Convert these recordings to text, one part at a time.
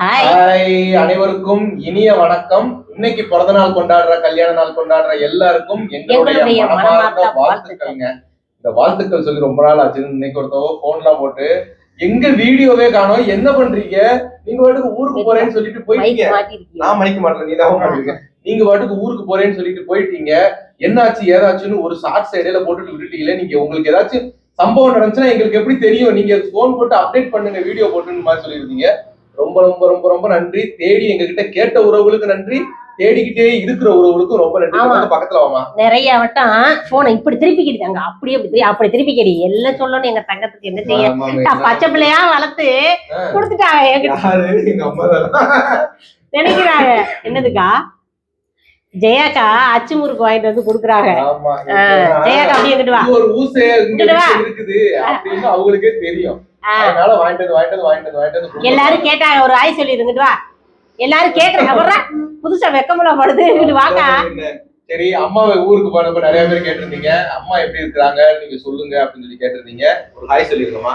Hi அனைவருக்கும் இனிய வணக்கம். இன்னைக்கு பிறந்த நாள் கொண்டாடுற கல்யாண நாள் கொண்டாடுற எல்லாருக்கும் எங்களுடைய மனமார்ந்த வாழ்த்துக்கள்ங்க. இந்த வாழ்த்துக்கள் சொல்லி ரொம்ப நாள் ஆச்சு இன்னைக்கு ஒருத்தவ போன்லாம் போட்டு எங்க வீடியோவே காணோம். என்ன பண்றீங்க? நீங்க பாட்டுக்கு ஊருக்கு போறேன்னு சொல்லிட்டு போயிட்டீங்க. நான் மணிக்க மாட்டேன் நீ தான் நீங்க பாட்டுக்கு ஊருக்கு போறேன்னு சொல்லிட்டு போயிட்டீங்க. என்னாச்சு ஏதாச்சுன்னு ஒரு ஷார்ட்ஸ் இடையில போட்டுட்டு விட்டுட்டீங்களே. நீங்க உங்களுக்கு ஏதாச்சும் சம்பவம் நடந்துச்சுன்னா எங்களுக்கு எப்படி தெரியும்? நீங்க போன் போட்டு அப்டேட் பண்ணுங்க வீடியோ போட்டுன்னு மாதிரி சொல்லியிருந்தீங்க. ரொம்ப ரொம்ப ரொம்ப ரொம்ப நன்றி. தேடி எங்க கிட்ட கேட்ட உறவுகளுக்கு நன்றி. தேடிக்கிட்டே இருக்கிற உறவுகளுக்கும் ரொம்ப நன்றி. பக்கத்துல வாமா. நிறைய வட்டம் போனை இப்படி திருப்பிக்கிட்டு அங்க அப்படியே திருப்பி- அப்படி திருப்பிக்கடி எல்லாம் சொல்லணும்? எங்க தங்கத்துக்கு என்ன செய்ய? பச்சை பிள்ளையா வளர்த்து. கொடுத்துட்டாங்க நினைக்கிறாங்க. என்னதுக்கா? ஜெயாக்கா அச்சு முறுக்கு வாங்கிட்டு வந்து கொடுக்குறாங்க. ஜெயாக்கா அப்படியே இங்கிட்டு வா. ஒரு ஊசே. இருக்குது அவங்களுக்கே தெரியும். அதனால வாங்கிட்டு வாங்கிட்டு வந்து வாங்கிட்டு வந்து வாங்கிட்டு. எல்லாரும் கேட்டாங்க ஒரு ஆய் சொல்லி இருந்துட்டு வா. எல்லாரும் கேக்குறாங்க புதுசா வெக்கமுல படுது. வாக்கா என்ன? சரி அம்மாவை ஊருக்கு போனப்ப நிறைய பேர் கேட்டிருந்தீங்க. அம்மா எப்படி இருக்கிறாங்க? நீங்க சொல்லுங்க அப்படின்னு சொல்லி கேட்டிருந்தீங்க. ஒரு ஹாய் சொல்லிருக்கோமா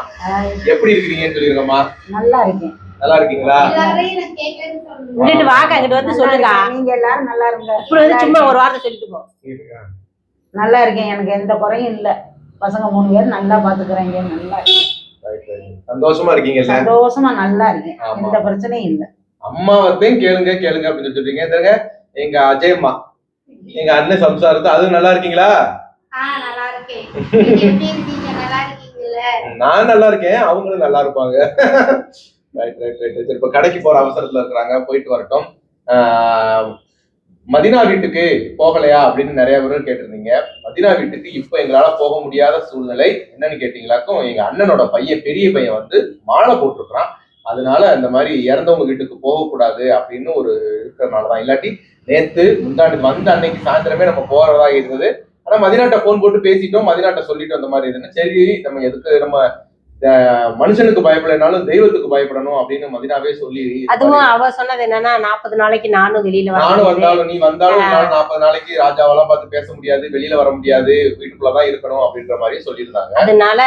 எப்படி இருக்கிறீங்கன்னு சொல்லிருக்கோமா நல்லா இருக்கேன். நல்லா இருக்கீங்களா? இங்கிட்டு வாக்கா இங்கிட்டு வந்து சொல்லுங்க. நீங்க எல்லாரும் நல்லா இருங்க. இப்படி வந்து சும்மா ஒரு வார்த்தை சொல்லிட்டு போ. நல்லா இருக்கேன். எனக்கு எந்த குறையும் இல்ல. பசங்க மூணு பேர் நல்லா பாத்துக்கிறாங்க நல்லா இருக்கேன். சந்தோஷமா இருக்கீங்கல்ல சந்தோஷமா நல்லா இருக்கேன். எந்த பிரச்சனையும் இல்ல. அம்மாவத்தையும் கேளுங்க கேளுங்க அப்படின்னு சொல்றீங்க இதுங்க எங்க அஜயம்மா எங்க அண்ணன் சம்சாரத்தை அதுவும் நல்லா இருக்கீங்களா? ஆ நல்லா இருக்கேன். நீங்க எப்படி இருக்கீங்க? நல்லா இருக்கீங்கல்ல? நான் நல்லா இருக்கேன். அவங்களும் நல்லா இருப்பாங்க. ரைட் ரைட் ரைட் இப்போ கடைக்கு போற அவசரத்துல இருக்கிறாங்க. போயிட்டு வரட்டும். ஆஹ், மதினா வீட்டுக்கு போகலையா அப்படின்னு நிறைய பேர் கேட்டிருந்தீங்க. மதினா வீட்டுக்கு இப்போ எங்களால போக முடியாத சூழ்நிலை என்னன்னு கேட்டீங்களாக்கும் எங்க அண்ணனோட பையன் பெரிய பையன் வந்து மாலை போட்டிருக்கிறான். அதனால இந்த மாதிரி இறந்தவங்க வீட்டுக்கு போகக்கூடாது அப்படின்னு ஒரு இருக்கிறதுனால தான் இல்லாட்டி நேத்து முந்தாண்டு வந்த அன்னைக்கு சாயந்தரமே நம்ம போறதா இருந்தது. ஆனா மதினாட்ட போன் போட்டு பேசிட்டோம் மதினாட்ட சொல்லிட்டு அந்த மாதிரி இருந்தேன் சரி நம்ம எதுக்கு நம்ம மனுஷனுக்கு பயப்படனாலும் தெய்வத்துக்கு பயப்படணும் அப்படின்னு மதினாவே சொல்லி அதுவும் அவ சொன்னது என்னன்னா நாற்பது நாளைக்கு நானும் வெளியில நானும் வந்தாலும் நீ வந்தாலும் நாற்பது நாளைக்கு ராஜாவெல்லாம் பார்த்து பேச முடியாது வெளியில வர முடியாது வீட்டுக்குள்ளதான் இருக்கணும் அப்படின்ற மாதிரி சொல்லியிருந்தாங்க. அதனால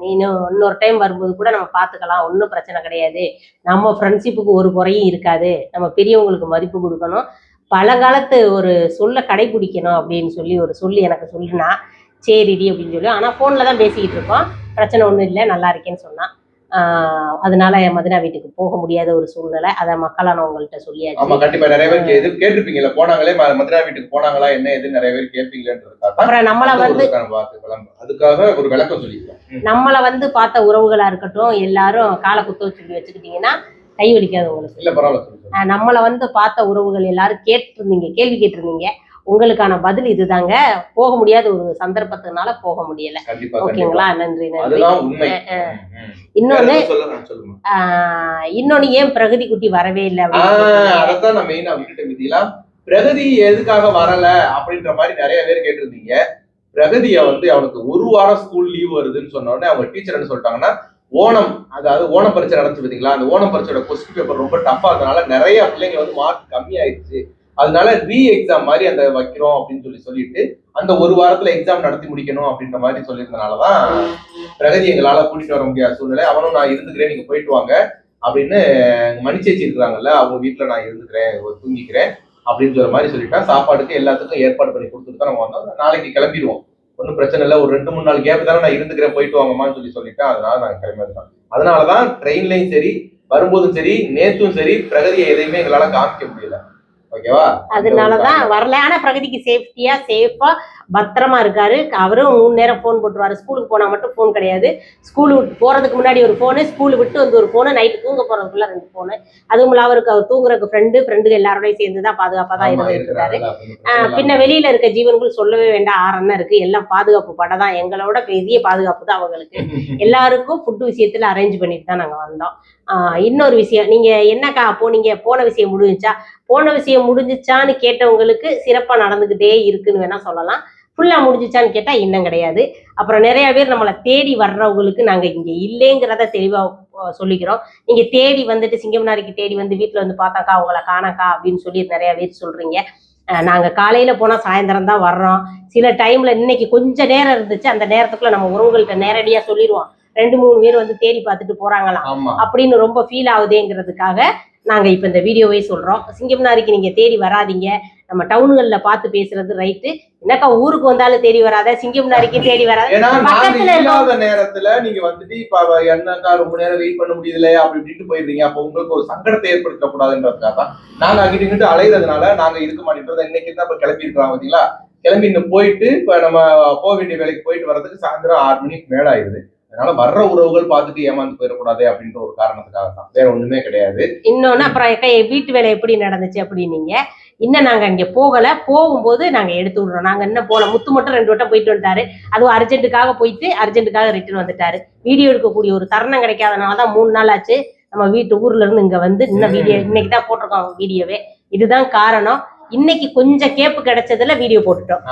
நீனு இன்னொரு டைம் வரும்போது கூட நம்ம பார்த்துக்கலாம் ஒன்றும் பிரச்சனை கிடையாது. நம்ம ஃப்ரெண்ட்ஷிப்புக்கு ஒரு குறையும் இருக்காது. நம்ம பெரியவங்களுக்கு மதிப்பு கொடுக்கணும். பழங்காலத்து ஒரு சொல்ல கடைபிடிக்கணும் அப்படின்னு சொல்லி ஒரு சொல்லி எனக்கு சொல்லினா சரிடி அப்படின்னு சொல்லி ஆனால் ஃபோனில் தான் பேசிக்கிட்டு இருக்கோம். பிரச்சனை ஒன்றும் இல்லை நல்லா இருக்கேன்னு சொன்னான். ஆஹ் அதனால என் மதினா வீட்டுக்கு போக முடியாத ஒரு சூழ்நிலை. அதை மக்களான உங்கள்கிட்ட ஆமா சொல்லியாச்சு கண்டிப்பா. நிறைய பேர் எது கேட்டிருப்பீங்கல்ல போனாங்களே ம- மதுரா வீட்டுக்கு போனாங்களா என்ன எது நிறைய பேர் கேட்பீங்களன்றதுக்காக அப்புறம் நம்மளை வந்து அதுக்காக ஒரு விளக்கம் சொல்லிக்கலாம் நம்மளை வந்து பார்த்த உறவுகளா இருக்கட்டும் எல்லாரும் காலை குத்த சொல்லி வச்சுக்கிட்டீங்கன்னா கை வலிக்காது உங்களுக்கு. நம்மளை வந்து பார்த்த உறவுகள் எல்லாரும் கேட்டிருந்தீங்க கேள்வி கேட்டிருந்தீங்க. உங்களுக்கான பதில் இதுதாங்க. போக முடியாத ஒரு சந்தர்ப்பத்தினால போக முடியல. ஓகேங்களா? நன்றி நன்றி. இன்னொன்னு இன்னொன்னு ஏன் பிரகதி குட்டி வரவே இல்லை. அதத்தான் நான் மெயினா விட்டுட்ட மிதிலாம் பிரகதி எதுக்காக வரல அப்படின்ற மாதிரி நிறைய பேர் கேட்டிருந்தீங்க. பிரகதிய வந்து அவனுக்கு ஒரு வாரம் ஸ்கூல் லீவ் வருதுன்னு சொன்ன உடனே அவங்க டீச்சர் என்ன சொல்லிட்டாங்கன்னா ஓணம் அதாவது ஓணம் பரீட்சை நடந்துச்சு பாத்தீங்களா அந்த ஓணம் பரீட்சையோட கொஸ்டின் பேப்பர் ரொம்ப டஃபா இருந்தனால நிறைய பிள்ளைங்க வந்து மார்க் கம்மி ஆயிடுச்சு அதனால ரீ எக்ஸாம் மாதிரி அந்த வைக்கிறோம் அப்படின்னு சொல்லி சொல்லிட்டு அந்த ஒரு வாரத்துல எக்ஸாம் நடத்தி முடிக்கணும் அப்படின்ற மாதிரி சொல்லியிருந்தனாலதான் பிரகதி எங்களால கூட்டிட்டு வர முடியாத சூழ்நிலை. அவனும் நான் இருந்துக்கிறேன் நீங்க போயிட்டு வாங்க அப்படின்னு மணிச்சேச்சி இருக்கிறாங்கல்ல அவங்க வீட்டுல நான் இருந்துக்கிறேன் தூங்கிக்கிறேன் அப்படின்னு சொல்ற மாதிரி சொல்லிட்டா சாப்பாடுக்கு எல்லாத்துக்கும் ஏற்பாடு பண்ணி கொடுத்துட்டு தான் நம்ம வந்தோம். நாளைக்கு கிளம்பிடுவோம். ஒன்றும் பிரச்சனை இல்லை. ஒரு ரெண்டு மூணு நாள் கேப் தானே நான் இருந்துக்கிறேன் போயிட்டு வாங்கம்மான்னு சொல்லி சொல்லிட்டேன் அதனால நான் கிளம்பி அதனாலதான் ட்ரெயின்லையும் சரி வரும்போதும் சரி நேத்தும் சரி பிரகதியை எதையுமே எங்களால காமிக்க முடியல. அதனாலதான் வரல ஆனா பிரகதிக்கு சேஃப்டியா சேஃபா பத்திரமா இருக்காரு. அவரும் மூணு நேரம் ஃபோன் போட்டுருவாரு. ஸ்கூலுக்கு போனா மட்டும் ஃபோன் கிடையாது. ஸ்கூலு போறதுக்கு முன்னாடி ஒரு ஃபோனு ஸ்கூலு விட்டு வந்து ஒரு ஃபோனு நைட்டு தூங்க போறதுக்குள்ள ரெண்டு ஃபோனு அதுவும் இல்லாம அவருக்கு அவர் தூங்குறதுக்கு ஃப்ரெண்டு ஃப்ரெண்டுகள் எல்லாரோடய சேர்ந்து தான் பாதுகாப்பா தான் அப்படின்னு பின்ன வெளியில இருக்க ஜீவன்கள் சொல்லவே வேண்டாம். ஆறு அண்ணன் இருக்கு. எல்லாம் பாதுகாப்பு படம் தான். எங்களோட பெரிய பாதுகாப்பு தான் அவங்களுக்கு. எல்லாருக்கும் ஃபுட்டு விஷயத்துல அரேஞ்ச் பண்ணிட்டு தான் நாங்க வந்தோம். இன்னொரு விஷயம். நீங்க என்னக்கா போனீங்க போன விஷயம் முடிஞ்சுச்சா? போன விஷயம் முடிஞ்சிச்சான்னு கேட்டவங்களுக்கு சிறப்பா நடந்துகிட்டே இருக்குன்னு வேணா சொல்லலாம். ஃபுல்லா முடிஞ்சுச்சான்னு கேட்டா இன்னும் கிடையாது. அப்புறம் நிறைய பேர் நம்மளை தேடி வர்றவங்களுக்கு நாங்க இங்க இல்லைங்கிறத தெளிவா சொல்லிக்கிறோம். நீங்க தேடி வந்துட்டு சிங்கம்னாரிக்கு தேடி வந்து வீட்டுல வந்து பார்த்தாக்கா அவங்கள காணக்கா அப்படின்னு சொல்லி நிறைய பேர் சொல்றீங்க. அஹ், நாங்க காலையில போனா சாயந்தரம் தான் வர்றோம். சில டைம்ல இன்னைக்கு கொஞ்ச நேரம் இருந்துச்சு. அந்த நேரத்துக்குள்ள நம்ம உறவுகள்கிட்ட நேரடியா சொல்லிடுவோம் ரெண்டு மூணு பேர் வந்து தேடி பார்த்துட்டு போறாங்களாம். ஆமா. அப்படின்னு ரொம்ப ஃபீல் ஆகுதேங்கிறதுக்காக நாங்க இப்ப இந்த வீடியோவே சொல்றோம். சிங்கம்னாரிக்கு நீங்க தேடி வராதீங்க. நம்ம டவுன்கள்ல பார்த்து பேசுறது ரைட்டு என்னக்கா ஊருக்கு வந்தாலும் தேடி வராத சிங்கம்னாரிக்கு தேடி வராத? பக்கத்துல இல்லாத நேரத்துல நீங்க வந்துட்டு இப்ப என்னக்கா ரொம்ப நேரம் வெயிட் பண்ண முடியல அப்படி இப்படின்ட்டு போயிடுறீங்க. அப்ப உங்களுக்கு ஒரு சங்கடத்தை ஏற்படுத்த கூடாதுன்றதுக்காக தான். நாங்க அங்கிட்டு இங்கிட்டு அலையிறதுனால நாங்க இருக்க மாட்டேங்கிறோம் இன்னைக்கு தான் இப்ப கிளம்பி இருக்கிறோம் பாத்தீங்களா கிளம்பி இன்னும் போயிட்டு இப்ப நம்ம போக வேண்டிய வேலைக்கு போயிட்டு வர்றதுக்கு சாயந்தரம் ஆறு மணிக்கு மேல ஆயிடுது அதனால வர்ற உறவுகள் பார்த்துட்டு ஏமாந்து போயிடக்கூடாது அப்படின்ற ஒரு காரணத்துக்காக தான். வேற ஒண்ணுமே கிடையாது. இன்னொன்னு அப்புறம் வீட்டு வேலை எப்படி நடந்துச்சு அப்படின்னீங்க. இன்னும் நாங்க அங்க போகல போகும்போது நாங்க எடுத்து விடுறோம். நாங்க இன்னும் போல முத்து மட்டும் ரெண்டு வட்டம் போயிட்டு வந்துட்டாரு. அதுவும் அர்ஜென்ட்டுக்காக போயிட்டு அர்ஜென்ட்டுக்காக ரிட்டர்ன் வந்துட்டாரு. வீடியோ எடுக்கக்கூடிய ஒரு தருணம் கிடைக்காதனால தான் மூணு நாள் ஆச்சு. நம்ம வீட்டு ஊர்ல இருந்து இங்க வந்து இன்னும் வீடியோ இன்னைக்கு தான் போட்டிருக்கோம் வீடியோவே. இதுதான் காரணம். இன்னைக்கு கொஞ்சம் கேப்பு கிடைச்சதுல வீடியோ போட்டுட்டோம்.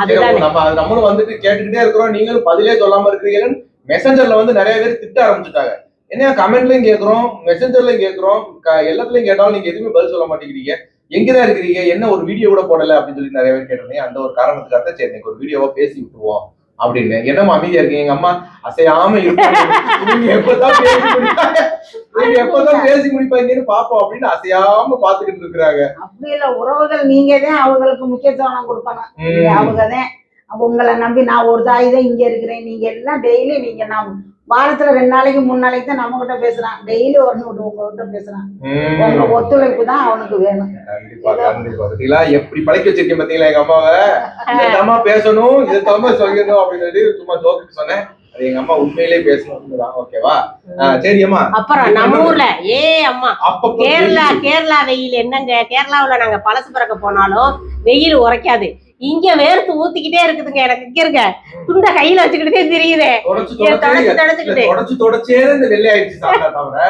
அதுதான். நம்ம அது நம்மளும் வந்துட்டு கேட்டுக்கிட்டே இருக்கிறோம். நீங்களும் பதிலே சொல்லாம இருக்கிறீங்கன்னு மெசஞ்சர்ல வந்து நிறைய பேர் திட்ட ஆரம்பிச்சுட்டாங்க. என்ன கமெண்ட்லயும் கேக்குறோம் மெசஞ்சர்லயும் கேக்குறோம். எல்லாத்துலயும் கேட்டாலும் நீங்க எதுவுமே பதில் சொல்ல மாட்டேங்கிறீங்க. எங்கதான் இருக்கிறீங்க? என்ன ஒரு வீடியோ கூட போடல அப்படின்னு சொல்லி நிறைய பேர் கேட்டிருந்தீங்க. அந்த ஒரு காரணத்துக்காக தான் சரி ஒரு வீடியோவா பேசி விட்டுருவோம் அப்படின்னு. என்னமா அமைதியா இருக்கீங்க? எங்க அம்மா அசையாம இருப்பாங்க. எப்பதான் பேசி முடிப்பாங்க எப்பதான் பேசி முடிப்பாங்கன்னு பாப்போம் அப்படின்னு அசையாம பாத்துக்கிட்டு இருக்கிறாங்க. அப்படி இல்ல உறவுகள் நீங்க தான் அவங்களுக்கு முக்கியத்துவம் கொடுக்கணும். அவங்க தான் உங்களை நம்பி நான் ஒரு தாய் தான் இங்க இருக்கிறேன். நீங்க எல்லாம் டெய்லி நீங்க நான் வாரத்துல ரெண்டு நாளைக்கு மூணு நாளைக்கு தான் நம்ம கிட்ட பேசுறான். டெய்லி விட்டு உங்ககிட்ட பேசுறான். உங்க. ஒத்துழைப்பு தான் அவனுக்கு வேணும். கண்டிப்பா கண்டிப்பா. பாத்தீங்களா எப்படி பழக்கி வச்சிருக்கேன் பாத்தீங்களா எங்க அம்மாவை? இதமா பேசணும் இதமா சொல்லணும் அப்படின்னு சொல்லி சும்மா ஜோக்கு சொன்னேன். அது எங்க அம்மா உண்மையிலேயே பேசணும் தான் ஓகேவா? சரி அம்மா. அப்புறம் நம்ம ஊர்ல ஏ அம்மா கேரளா கேரளா வெயில் என்னங்க? கேரளாவுல நாங்க பழசு பறக்க போனாலும் வெயில் உரைக்காது. இங்க வேர்த்து ஊத்திக்கிட்டே இருக்குதுங்க எனக்கு. இங்க இருக்க துண்ட கையில வச்சுக்கிட்டே தெரியுது. தொடச்சு தொடச்சு இந்த வெள்ளை ஆயிடுச்சு தவிர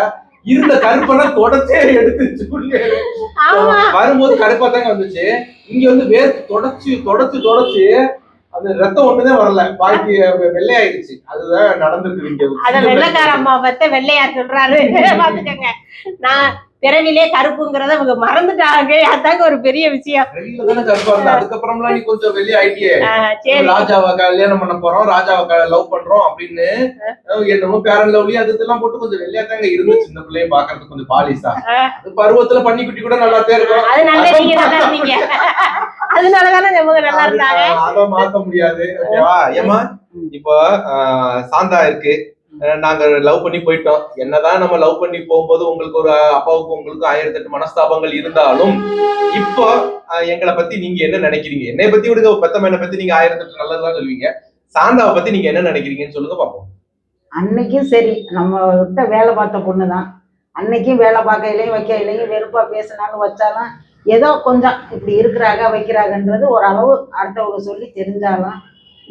இருந்த கருப்பெல்லாம் தொடச்சே எடுத்துச்சு ஆமா. வரும்போது கருப்பா தாங்க வந்துச்சு. இங்க வந்து வேர்த்து தொடச்சு தொடச்சு தொடச்சு அந்த ரத்தம் ஒண்ணுதான் வரல. பாக்கி வெள்ளையாயிடுச்சு. அதுதான் நடந்திருக்கு இங்க. அத வெள்ளைக்கார அம்மா பத்த வெள்ளையா சொல்றாரு. பாத்துக்கங்க. நான் பிறவிலே கருப்புங்கிறத அவங்க மறந்துட்டாங்க. அதாங்க ஒரு பெரிய விஷயம். அதுக்கப்புறம்லாம் நீ கொஞ்சம் வெளியே ஆயிட்டியே. ராஜாவை கல்யாணம் பண்ண போறோம். ராஜாவை லவ் பண்றோம் அப்படின்னு. என்னமோ பேரன் லவ்லி அது இதெல்லாம் போட்டு கொஞ்சம் வெள்ளையா தாங்க இருந்துச்சு. இந்த பிள்ளையும் பாக்குறதுக்கு கொஞ்சம் பாலிசா. பருவத்துல பண்ணி குட்டி கூட நல்லா தான் இருக்கும் அதனால நீங்க நல்லா இருந்தீங்க அதனாலதானே இவங்க நல்லா இருந்தாங்க. அது- மாத்த முடியாது. ஓகேவா? ஏமா இப்போ சாந்தா இருக்கு. நாங்க லவ் பண்ணி போயிட்டோம். என்னதான் நம்ம லவ் பண்ணி போகும்போது உங்களுக்கு ஒரு அப்பாவுக்கு உங்களுக்கு ஆயிரத்தி எட்டு மனஸ்தாபங்கள் இருந்தாலும் இப்போ எங்களை பத்தி நீங்க என்ன நினைக்கிறீங்க? என்னை பத்தி விடுங்க பெத்த மேனை பத்தி நீங்க ஆயிரத்தி எட்டு நல்லதுதான் சொல்லுவீங்க. சாந்தாவை பத்தி நீங்க என்ன நினைக்கிறீங்கன்னு சொல்லுங்க பாப்போம் அன்னைக்கும் சரி நம்ம கிட்ட வேலை பார்த்த பொண்ணு தான் அன்னைக்கும் வேலை பார்க்கையிலையும் வைக்கையிலையும் வெறுப்பா பேசினாலும் வச்சாலும் ஏதோ கொஞ்சம் இப்படி இருக்கிறாங்க வைக்கிறாங்கன்றது ஓரளவு அடுத்தவங்க சொல்லி தெரிஞ்சாலும்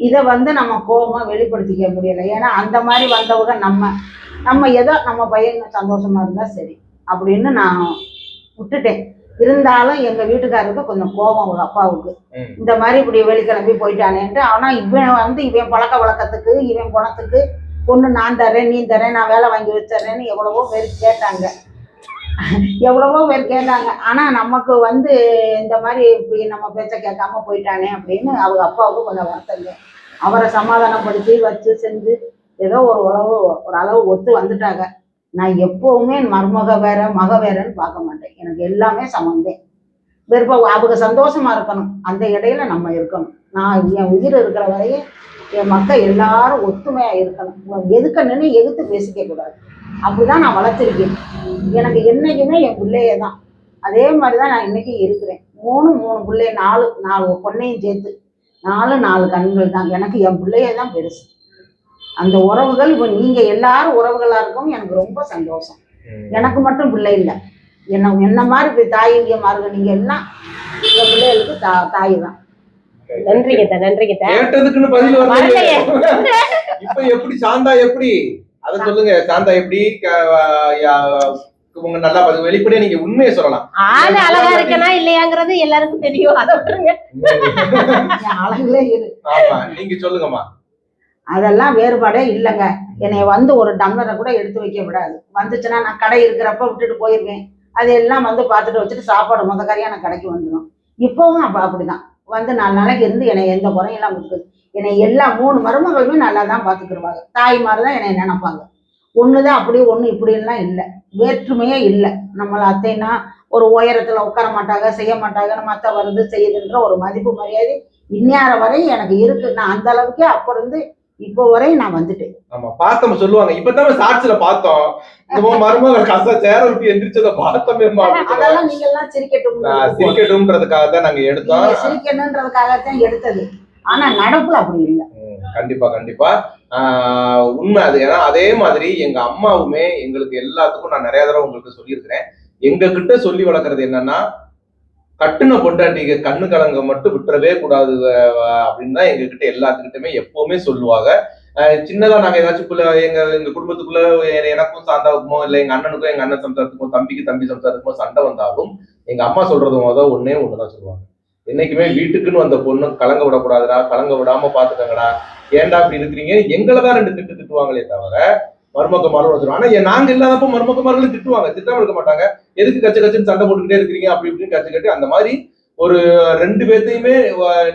இதை வந்து நம்ம கோபமா வெளிப்படுத்திக்க முடியல. ஏன்னா அந்த மாதிரி வந்தவங்க நம்ம நம்ம ஏதோ நம்ம பையன் சந்தோஷமா இருந்தா சரி. அப்படின்னு நான் விட்டுட்டேன். இருந்தாலும் எங்க வீட்டுக்காரருக்கு கொஞ்சம் கோபம் அவங்க அப்பாவுக்கு. இந்த மாதிரி இப்படி வெளிக்கிளம்பி போயிட்டானேன்ட்டு ஆனா இவன் வந்து இவன் பழக்க வழக்கத்துக்கு இவன் குணத்துக்கு பொண்ணு நான் தரேன் நீ தரேன் நான் வேலை வாங்கி வச்சிடறேன்னு எவ்வளவோ பேர் கேட்டாங்க. எவ்வளவோ பேர் கேட்டாங்க. ஆனா நமக்கு வந்து இந்த மாதிரி இப்படி நம்ம பேச்ச கேட்காம போயிட்டானே அப்படின்னு அவங்க அப்பாவுக்கு கொஞ்சம் வருத்தங்க அவரை சமாதானப்படுத்தி வச்சு செஞ்சு ஏதோ ஒரு உழவு ஒரு அளவு ஒத்து வந்துட்டாங்க. நான் எப்பவுமே மருமக வேற மக வேறன்னு பார்க்க மாட்டேன். எனக்கு எல்லாமே சமந்தேன் வெறுப்ப அவங்க சந்தோஷமா இருக்கணும். அந்த இடையில நம்ம இருக்கணும். நான் என் உயிர் இருக்கிற வரையும் என் மக்கள் எல்லாரும் ஒத்துமையா இருக்கணும். எதுக்க நின்று எதிர்த்து பேசிக்க கூடாது. அப்படிதான் நான் வளர்த்துருக்கேன். எனக்கு என்னைக்குமே என் பிள்ளையே தான். அதே மாதிரி தான் நான் இன்னைக்கு இருக்கிறேன். மூணு மூணு பிள்ளை நாலு நாலு பொண்ணையும் சேர்த்து நாலு நாலு கண்கள் தான். எனக்கு என் பிள்ளையே தான் பெருசு. அந்த உறவுகள் இப்போ நீங்க எல்லாரும் உறவுகளா இருக்கவும் எனக்கு ரொம்ப சந்தோஷம். எனக்கு மட்டும் பிள்ளை இல்லை. என்ன என்ன மாதிரி இப்படி தாயியமாருங்க நீங்க எல்லாம் என் பிள்ளைகளுக்கு தா தாய் தான். நன்றிங்க அத்தை, நன்றிங்க. கேட்டதுக்குன்னு பதில் வரலையே. வரலையே. இப்ப எப்படி சாந்தா எப்படி? அத சொல்லுங்க. சாந்தா எப்படி? உங்க நல்லா பதில் வெளிப்படையா நீங்க உண்மையை சொல்லலாம். ஆளு அழகா இருக்கனா இல்லையாங்கிறது எல்லாருக்கும் தெரியும். அதை விட்டுருங்க. என் அழகுலே இரு. ஆமா நீங்க சொல்லுங்கம்மா. அதெல்லாம் வேறுபாடே இல்லைங்க. என்னை வந்து ஒரு டம்ளரை கூட எடுத்து வைக்க விடாது. வந்துச்சுன்னா நான் கடை இருக்கிறப்ப விட்டுட்டு போயிருவேன். அதையெல்லாம் வந்து பார்த்துட்டு வச்சுட்டு சாப்பாடு முத கறியாக நான் கடைக்கு வந்துடும் இப்போவும் அப்போ அப்படிதான். வந்து நாலு நாளைக்கு இருந்து என்னை எந்த குறையும் இல்லாமல் இருக்குது. என்னை எல்லா மூணு மருமகளுமே நல்லா தான் பார்த்துக்கிடுவாங்க தாய் மாதிரி தான் என்னை நினைப்பாங்க. ஒண்ணுதான் அப்படி ஒண்ணு இப்படின்லாம் இல்லை. வேற்றுமையே இல்லை. நம்மள அத்தைனா ஒரு உயரத்துல உட்கார மாட்டாங்க செய்ய மாட்டாங்க நம்ம அத்தை வருது செய்யுதுன்ற ஒரு மதிப்பு மரியாதை இந்நேர வரை எனக்கு இருக்கு. நான் அந்த அளவுக்கே அப்ப இருந்து இப்போ வரையும் நான் வந்துட்டேன். ஆமா பார்த்தோம் சொல்லுவாங்க. இப்பதான் சாட்சியில பார்த்தோம். இந்த மருமகள் கச சேர விட்டு எந்திரிச்சதை பார்த்தோமே அதெல்லாம் நீங்க எல்லாம் சிரிக்கட்டும் சிரிக்கட்டும்ன்றதுக்காக தான் நாங்க எடுத்தோம். நீங்க சிரிக்கணுன்றதுக்காகத்தான் எடுத்தது. ஆனா நடப்புல அப்படி இல்லை. கண்டிப்பா கண்டிப்பா. உண்மை அது. ஏன்னா அதே மாதிரி எங்க அம்மாவுமே எங்களுக்கு எல்லாத்துக்கும் நான் நிறைய தடவை உங்களுக்கு சொல்லியிருக்கிறேன். எங்க கிட்ட சொல்லி வளர்க்கறது என்னன்னா கட்டுன பொண்டாட்டிக்கு கண்ணு கலங்க மட்டும் விட்டுறவே கூடாது அப்படின்னு தான் எங்க கிட்ட எல்லாத்துக்கிட்டுமே எப்பவுமே சொல்லுவாங்க. சின்னதா நாங்க ஏதாச்சும் எங்க எங்க குடும்பத்துக்குள்ள எனக்கும் சாந்தாவுக்குமோ இல்ல எங்க அண்ணனுக்கும் எங்க அண்ணன் சம்சாரத்துக்கும் தம்பிக்கு தம்பி சம்சாரத்துக்குமோ சண்டை வந்தாலும் எங்க அம்மா சொல்றது மொதல் ஒன்னே ஒண்ணுதான் சொல்லுவாங்க. என்னைக்குமே வீட்டுக்குன்னு வந்த பொண்ணு கலங்க விடக்கூடாதுடா கலங்க விடாம பாத்துக்கங்கடா. ஏன்டா அப்படி இருக்கிறீங்க? எங்களை தான் ரெண்டு திட்டு திட்டுவாங்களே தவிர மருமக்கமாரும் ஆனா நாங்க இல்லாதப்போ மருமக்கமார்களும் திட்டுவாங்க. திட்டாம இருக்க மாட்டாங்க. எதுக்கு கச்ச கச்சுன்னு சண்டை போட்டுக்கிட்டே இருக்கிறீங்க? அப்படி இப்படின்னு கச்சு கட்டி அந்த மாதிரி ஒரு ரெண்டு பேர்த்தையுமே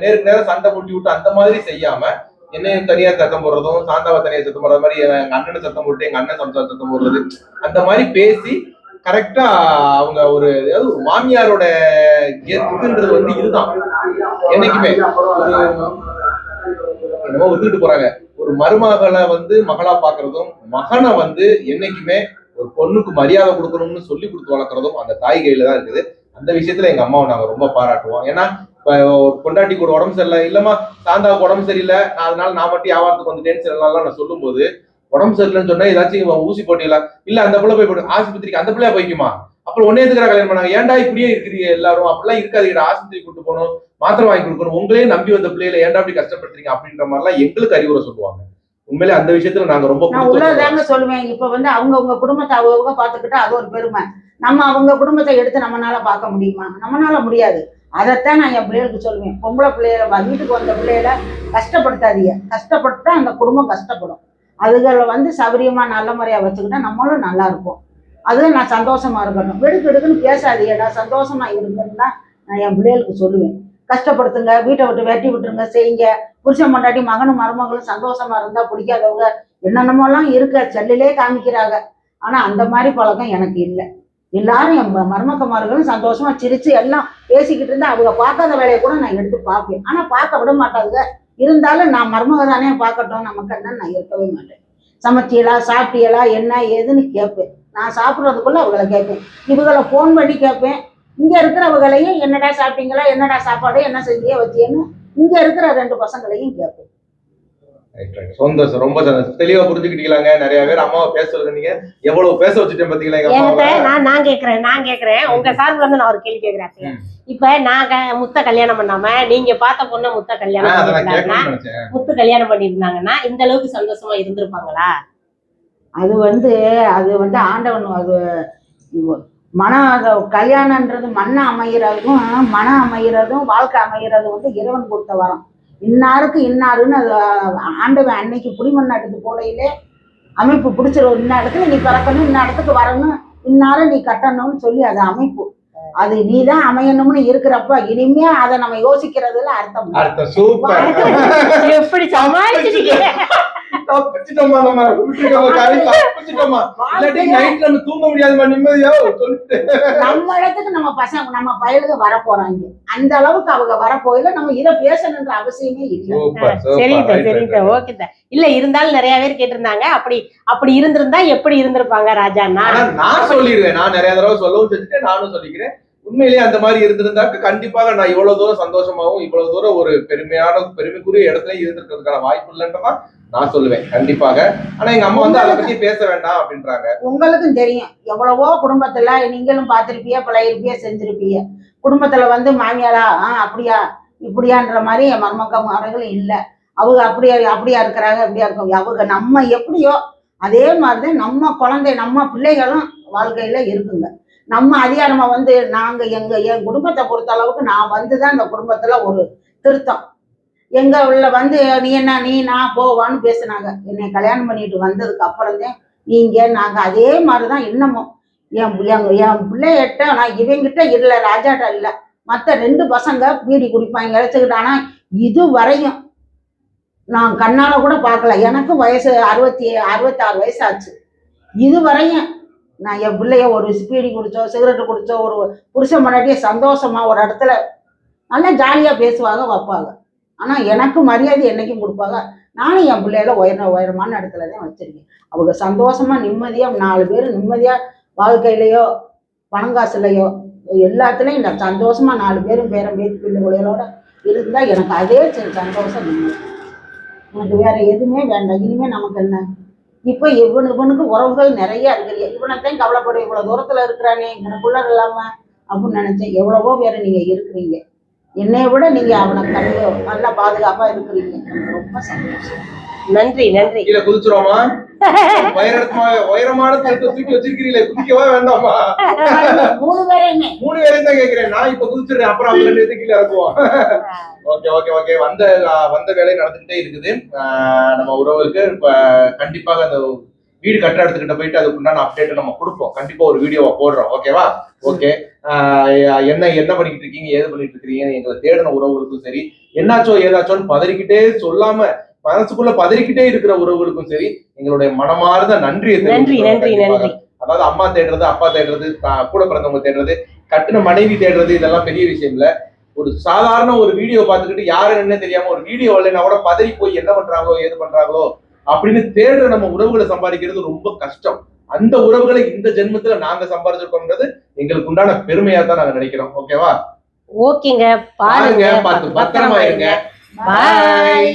நேருக்கு நேரம் சண்டை போட்டி விட்டு அந்த மாதிரி செய்யாம என்னையும் தனியா சத்தம் போடுறதும் சாந்தாவை தனியா சத்தம் போடுற மாதிரி எங்க அண்ணனை சத்தம் போட்டு எங்க அண்ணன் சம்சார சத்தம் போடுறது அந்த மாதிரி பேசி கரெக்டா அவங்க ஒரு அதாவது மாமியாரோட கெத்துன்றது வந்து இதுதான். என்னைக்குமே. ஒரு என்னமோ விட்டுட்டு போறாங்க. ஒரு மருமகளை வந்து மகளா பாக்குறதும் மகனை வந்து என்னைக்குமே ஒரு பொண்ணுக்கு மரியாதை கொடுக்கணும்னு சொல்லி கொடுத்து வளர்க்குறதும் அந்த தாய் கையில தான் இருக்குது. அந்த விஷயத்துல எங்க அம்மாவை நாங்க ரொம்ப பாராட்டுவோம். ஏன்னா இப்ப ஒரு பொண்டாட்டி கூட உடம்பு சரியில்லை இல்லம்மா சாந்தாவுக்கு உடம்பு சரியில்லை நான் அதனால நான் மட்டும் வியாபாரத்துக்கு வந்துட்டேன்னு சொல்லலாம் நான் சொல்லும்போது உடம்பு சரியில்லைன்னு சொன்னா ஏதாச்சும் ஊசி போட்டீங்களா இல்ல அந்த பிள்ளை போய் போட்டு ஆஸ்பத்திரிக்கு அந்த பிள்ளையா போய்க்குமா? அப்புறம் ஒன்னே எதுக்குறா கல்யாணம் பண்ணாங்க? ஏன்டா இப்படியே இருக்கிறீங்க எல்லாரும்? அப்படிலாம் இருக்காதீங்கடா. ஆஸ்பத்திரி கூட்டு போகணும் மாத்திரை வாங்கி கொடுக்கணும். உங்களே நம்பி வந்த பிள்ளைகளை ஏன்டா அப்படி கஷ்டப்படுத்துறீங்க அப்படின்ற மாதிரிலாம் எங்களுக்கு அறிவுரை சொல்லுவாங்க. உண்மையிலே அந்த விஷயத்துல நாங்க ரொம்ப நான் உள்ளதாங்க சொல்லுவேன். இப்ப வந்து அவங்கவுங்க குடும்பத்தை அவங்கவுங்க பாத்துக்கிட்டா அது ஒரு பெருமை. நம்ம அவங்க குடும்பத்தை எடுத்து நம்மனால பார்க்க முடியுமா? நம்மனால முடியாது. அதைத்தான் நான் என் பிள்ளைகளுக்கு சொல்லுவேன். பொம்பளை பிள்ளைகளை வீட்டுக்கு வந்த பிள்ளைகளை கஷ்டப்படுத்தாதீங்க. கஷ்டப்பட்டா அந்த குடும்பம் கஷ்டப்படும். அதுகளை வந்து சௌரியமாக நல்ல முறையாக வச்சுக்கிட்டா நம்மளும் நல்லா இருப்போம். அதுவும் நான் சந்தோஷமாக இருக்கணும். வெடுக்கு எடுக்குன்னு பேசாதீங்கடா. சந்தோஷமாக இருக்குன்னு தான் நான் என் பிள்ளைகளுக்கு சொல்லுவேன். கஷ்டப்படுத்துங்க வீட்டை விட்டு வெட்டி விட்டுருங்க செய்யுங்க. புருஷன் பொண்டாட்டி மகனும் மருமகளும் சந்தோஷமாக இருந்தால் பிடிக்காதவங்க என்னென்னமோலாம் இருக்க செல்லிலே காமிக்கிறாங்க. ஆனால் அந்த மாதிரி பழக்கம் எனக்கு இல்லை. எல்லாரும் என் மருமக்கமார்களும் சந்தோஷமாக சிரித்து எல்லாம் பேசிக்கிட்டு இருந்தால் அவங்க பார்க்காத வேலையை கூட நான் எடுத்து பார்ப்பேன். ஆனால் பார்க்க விட மாட்டாங்க. இருந்தாலும் நான் மருமக தானே பார்க்கட்டும் நமக்கு என்ன நான் இருக்கவே மாட்டேன். சமைச்சியலா சாப்பிட்டியலா என்ன ஏதுன்னு கேட்பேன். நான் சாப்பிட்றதுக்குள்ள அவங்கள கேட்பேன். இவங்களை ஃபோன் பண்ணி கேட்பேன். இங்கே இருக்கிறவங்களையும் என்னடா சாப்பிட்டீங்களா என்னடா சாப்பாடு என்ன செஞ்சியே வச்சியன்னு இங்கே இருக்கிற ரெண்டு பசங்களையும் கேட்பேன். சந்தோஷம் ரொம்ப சந்தோஷம். தெளிவா புரிஞ்சுக்கிட்டீங்களாங்க? நிறைய பேர் அம்மாவை பேச சொல்லுங்க நீங்க எவ்வளவு பேச வச்சுட்டேன் பாத்தீங்களா நான் நான் கேக்குறேன் நான் கேக்குறேன். உங்க சார்பில் வந்து நான் ஒரு கேள்வி கேக்குறேன். இப்ப நான் க- முத்த கல்யாணம் பண்ணாம நீங்க பார்த்த பொண்ணை முத்த கல்யாணம் முத்து கல்யாணம் பண்ணிருந்தாங்கன்னா இந்த அளவுக்கு சந்தோஷமா இருந்திருப்பாங்களா? அது வந்து அது வந்து ஆண்டவன் அது மன அது கல்யாணன்றது மண்ணை அமைகிறதும் மனம் அமைகிறதும் வாழ்க்கை அமைகிறதும் வந்து இறைவன் கொடுத்த வரம். இன்னாருக்கு இன்னாருன்னு அது ஆண்டவன் அன்னைக்கு புடிமண் எடுத்து போடையிலே அமைப்பு பிடிச்சிரும் இன்ன இடத்துல நீ பிறக்கணும் இன்ன இடத்துக்கு வரணும் இன்னார நீ கட்டணும்னு சொல்லி அது அமைப்பு. அது நீ தான் அமையணும்னு இருக்கிறப்ப இனிமே அதை நம்ம யோசிக்கிறதுல அர்த்தம் சூப்பர். எப்படி சமாளிச்சிட்டீங்க? தப்பிச்சிட்டோமா நம்ம. காரி தப்பிச்சிட்டோமா இல்லாட்டி நைட் நம்ம தூங்க முடியாதுமா நிம்மதியா சொல்லிட்டு. நம்ம இடத்துக்கு நம்ம பசங்க நம்ம பயலுக வர போறாங்க அந்த அளவுக்கு அவங்க வரப்போயில நம்ம இதை பேசணுன்ற அவசியமே இல்லை. சரிங்க சூப்பர். சரிங்க ஓகே தான் இல்ல இருந்தாலும் நிறைய பேர் கேட்டிருந்தாங்க. அப்படி அப்படி இருந்திருந்தா எப்படி இருந்திருப்பாங்க ராஜாண்ணா நான் சொல்லிடுவேன். நான் நிறைய தடவை சொல்லவும் செஞ்சுட்டேன். நானும் சொல்லிக்கிறேன். உண்மையிலேயே அந்த மாதிரி இருந்திருந்தாக்க கண்டிப்பாக நான் இவ்வளவு தூரம் சந்தோஷமாகவும் இவ்வளவு தூரம் ஒரு பெருமையான பெருமைக்குரிய இடத்துல இருந்திருக்கிறதுக்கான வாய்ப்பு இல்லைன்றதான் நான் சொல்லுவேன். கண்டிப்பாக. ஆனா எங்க அம்மா வந்து அதை பத்தி பேச வேண்டாம் அப்படின்றாங்க. உங்களுக்கும் தெரியும். எவ்வளவோ குடும்பத்துல நீங்களும் பார்த்திருப்பீங்க பழகிருப்பிய செஞ்சிருப்பீங்க. குடும்பத்துல வந்து மாமியாரா ஆ அப்படியா இப்படியான்ற மாதிரி என் மருமக்கமாரங்களும் இல்லை. அவங்க அப்படியா அப்படியா இருக்கிறாங்க அப்படியா இருக்கும் அவங்க நம்ம எப்படியோ அதே மாதிரிதான் நம்ம குழந்தை நம்ம பிள்ளைகளும் வாழ்க்கையில இருக்குங்க. நம்ம அதிகாரமா வந்து நாங்க எங்க என் குடும்பத்தை பொறுத்த அளவுக்கு நான் வந்துதான் இந்த குடும்பத்துல ஒரு திருத்தம். எங்க உள்ள வந்து நீ என்ன நீ நான் போவான்னு பேசுனாங்க. என்னை கல்யாணம் பண்ணிட்டு வந்ததுக்கு அப்புறம்தான் நீங்க நாங்க அதே மாதிரிதான் இன்னமும். என் என் என் பிள்ளைகிட்ட நான் இவங்கிட்ட இல்லை ராஜாட்ட இல்லை. மற்ற ரெண்டு பசங்க பீடி குடிப்பாங்க இழைச்சிக்கிட்டு இது வரையும் நான் கண்ணால கூட பார்க்கல. எனக்கும் வயசு அறுபத்தி அறுபத்தாறு வயசு ஆச்சு. இது வரையும் நான் என் பிள்ளைய ஒரு ஸ்பீடி குடிச்சோ சிகரெட்டு குடிச்சோ ஒரு புருஷன் முன்னாடியே சந்தோஷமாக ஒரு இடத்துல நல்லா ஜாலியாக பேசுவாங்க வைப்பாங்க. ஆனால் எனக்கு மரியாதை என்றைக்கும் கொடுப்பாங்க. நானும் என் பிள்ளையில உயர உயரமான இடத்துல தான் வச்சிருக்கேன். அவங்க சந்தோஷமாக நிம்மதியாக நாலு பேர் நிம்மதியாக வாழ்க்கையிலையோ பணம் காசுலையோ எல்லாத்துலேயும் நான் சந்தோஷமாக நாலு பேரும் பேரம் பேத்தி பிள்ளைகளோட இருந்தால் எனக்கு அதே சந்தோஷம். நிம்மதி எனக்கு வேறு எதுவுமே வேண்டாம். இனிமேல் நமக்கு என்ன? இப்போ இவனு இவனுக்கு உறவுகள் நிறைய இருக்குது. இவனைத்தான் கவலைப்படும் இவ்வளோ தூரத்தில் இருக்கிறானே இவனுக்குள்ள இல்லாம அப்படின்னு நினைச்சேன். எவ்வளவோ பேர் நீங்க இருக்கிறீங்க. என்னைய விட நீங்க அவனை கண்டு நல்லா பாதுகாப்பா இருக்கிறீங்க. ரொம்ப சந்தோஷம். நன்றி நன்றி. கீழே குதிச்சிருவோமா? உயரமா உயரமான தூக்கி தூக்கி வச்சிருக்கிறீங்களே குதிக்கவா வேண்டாமா? மூணு பேரையுமே மூணு பேரையும் தான் கேக்குறேன் நான் இப்ப குதிச்சிடுறேன் அப்புறம் அவங்க ரெண்டு பேரும் கீழே இறக்குவோம். ஓகே ஓகே ஓகே வந்த வந்த வேலை நடந்துகிட்டே இருக்குது. ஆஹ் நம்ம உறவுக்கு இப்ப கண்டிப்பாக அந்த வீடு கட்டுற இடத்துக்கிட்ட போயிட்டு அதுக்கு உண்டான அப்டேட் நம்ம கொடுப்போம். கண்டிப்பா ஒரு வீடியோவை போடுறோம். ஓகேவா ஓகே என்ன என்ன பண்ணிட்டு இருக்கீங்க ஏது பண்ணிட்டு இருக்கீங்க எங்களை தேடின உறவுகளுக்கும் சரி என்னாச்சோ ஏதாச்சோன்னு பதறிக்கிட்டே சொல்லாம மனசுக்குள்ள பதறிக்கிட்டே இருக்கிற உறவுகளுக்கும் சரி எங்களுடைய மனமார்ந்த நன்றியை நன்றி நன்றி. நன்றி. அதாவது அம்மா தேடுறது அப்பா தேடுறது கூட பிறந்தவங்க தேடுறது கட்டின மனைவி தேடுறது இதெல்லாம் பெரிய விஷயம் இல்ல. ஒரு சாதாரண ஒரு வீடியோ பார்த்துக்கிட்டு யாரு என்ன தெரியாம ஒரு வீடியோ இல்லைன்னா கூட பதறி போய் என்ன பண்றாங்களோ ஏது பண்றாங்களோ அப்படின்னு தேடுற நம்ம உறவுகளை சம்பாதிக்கிறது ரொம்ப கஷ்டம். அந்த உறவுகளை இந்த ஜென்மத்துல நாங்க சம்பாதிச்சிருக்கோம்ன்றது எங்களுக்கு உண்டான பெருமையா தான் நாங்க நினைக்கிறோம். ஓகேவா? ஓகேங்க பாருங்க. பாருங்க பார்த்து பத்திரமா இருங்க. பாய்